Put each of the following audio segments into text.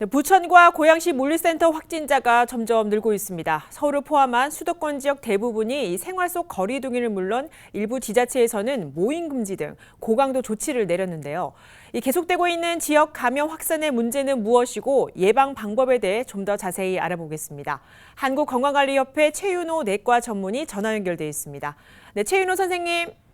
네, 부천과 고양시 물류센터 확진자가 점점 늘고 있습니다. 서울을 포함한 수도권 지역 대부분이 이 생활 속 거리 두기를 물론 일부 지자체에서는 모임 금지 등 고강도 조치를 내렸는데요. 이 계속되고 있는 지역 감염 확산의 문제는 무엇이고 예방 방법에 대해 좀 더 자세히 알아보겠습니다. 한국건강관리협회 최윤호 내과 전문의 전화 연결돼 있습니다. 네, 최윤호 선생님.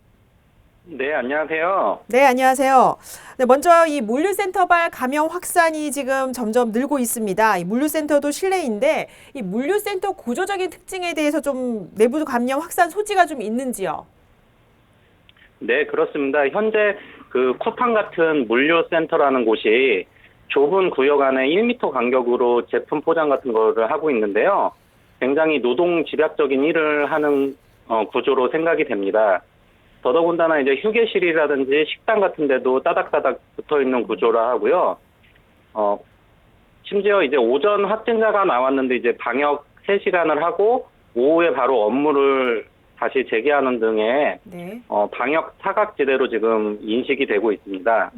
네, 안녕하세요. 네, 안녕하세요. 네, 먼저 이 물류센터발 감염 확산이 지금 점점 늘고 있습니다. 이 물류센터도 실내인데 이 물류센터 구조적인 특징에 대해서 좀 내부 감염 확산 소지가 좀 있는지요? 네, 그렇습니다. 현재 그 쿠팡 같은 물류센터라는 곳이 좁은 구역 안에 1m 간격으로 제품 포장 같은 거를 하고 있는데요. 굉장히 노동 집약적인 일을 하는 어, 구조로 생각이 됩니다. 더더군다나 이제 휴게실이라든지 식당 같은 데도 따닥따닥 붙어 있는 구조라 하고요. 어, 심지어 이제 오전 확진자가 나왔는데 이제 방역 3시간을 하고 오후에 바로 업무를 다시 재개하는 등의 네. 어, 방역 사각지대로 지금 인식이 되고 있습니다.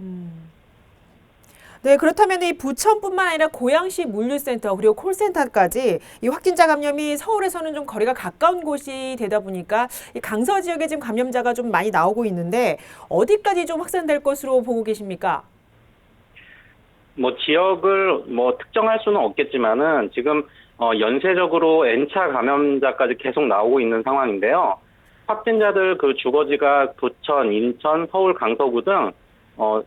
네, 그렇다면 이 부천뿐만 아니라 고양시 물류센터 그리고 콜센터까지 이 확진자 감염이 서울에서는 좀 거리가 가까운 곳이 되다 보니까 이 강서 지역에 지금 감염자가 좀 많이 나오고 있는데 어디까지 좀 확산될 것으로 보고 계십니까? 뭐 지역을 뭐 특정할 수는 없겠지만은 지금 어, 연쇄적으로 N차 감염자까지 계속 나오고 있는 상황인데요. 확진자들 그 주거지가 부천, 인천, 서울, 강서구 등 어,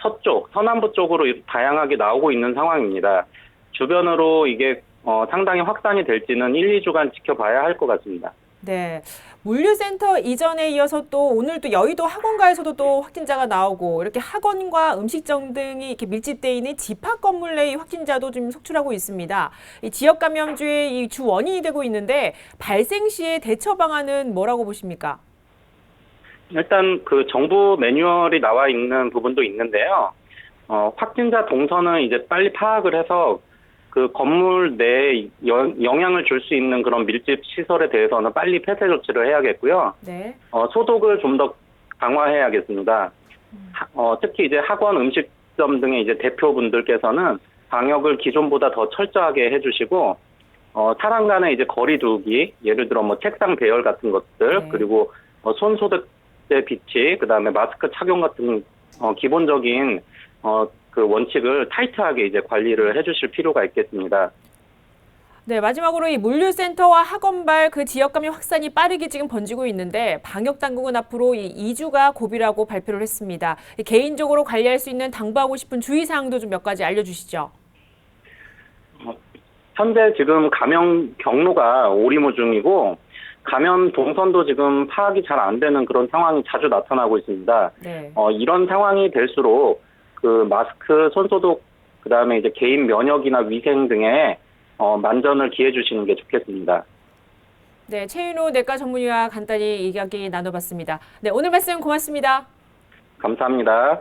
서쪽, 서남부 쪽으로 다양하게 나오고 있는 상황입니다. 주변으로 이게 어, 상당히 확산이 될지는 1, 2주간 지켜봐야 할 것 같습니다. 네. 물류센터 이전에 이어서 또 오늘 또 여의도 학원가에서도 또 확진자가 나오고 이렇게 학원과 음식점 등이 이렇게 밀집돼 있는 집합 건물 내의 확진자도 좀 속출하고 있습니다. 이 지역 감염주의 이 주 원인이 되고 있는데 발생 시의 대처 방안은 뭐라고 보십니까? 일단 그 정부 매뉴얼이 나와 있는 부분도 있는데요. 어, 확진자 동선은 이제 빨리 파악을 해서 그 건물 내에 영- 영향을 줄 수 있는 그런 밀집 시설에 대해서는 빨리 폐쇄 조치를 해야겠고요. 네. 어, 소독을 좀 더 강화해야겠습니다. 하- 어, 특히 이제 학원 음식점 등의 이제 대표분들께서는 방역을 기존보다 더 철저하게 해주시고 어, 사람 간의 이제 거리 두기, 예를 들어 뭐 책상 배열 같은 것들, 네. 그리고 어, 손 소독 제 비치, 그 다음에 마스크 착용 같은 어, 기본적인 어, 그 원칙을 타이트하게 이제 관리를 해주실 필요가 있겠습니다. 네, 마지막으로 이 물류센터와 학원발 그 지역 감염 확산이 빠르게 지금 번지고 있는데 방역 당국은 앞으로 이 2주가 고비라고 발표를 했습니다. 이 개인적으로 관리할 수 있는 당부하고 싶은 주의 사항도 좀 몇 가지 알려 주시죠. 현재 지금 감염 경로가 오리무중이고 감염 동선도 지금 파악이 잘 안 되는 그런 상황이 자주 나타나고 있습니다. 네. 어, 이런 상황이 될수록 그 마스크, 손소독, 그 다음에 이제 개인 면역이나 위생 등에 어, 만전을 기해 주시는 게 좋겠습니다. 네, 최윤호 내과 전문의와 간단히 이야기 나눠봤습니다. 네, 오늘 말씀 고맙습니다. 감사합니다.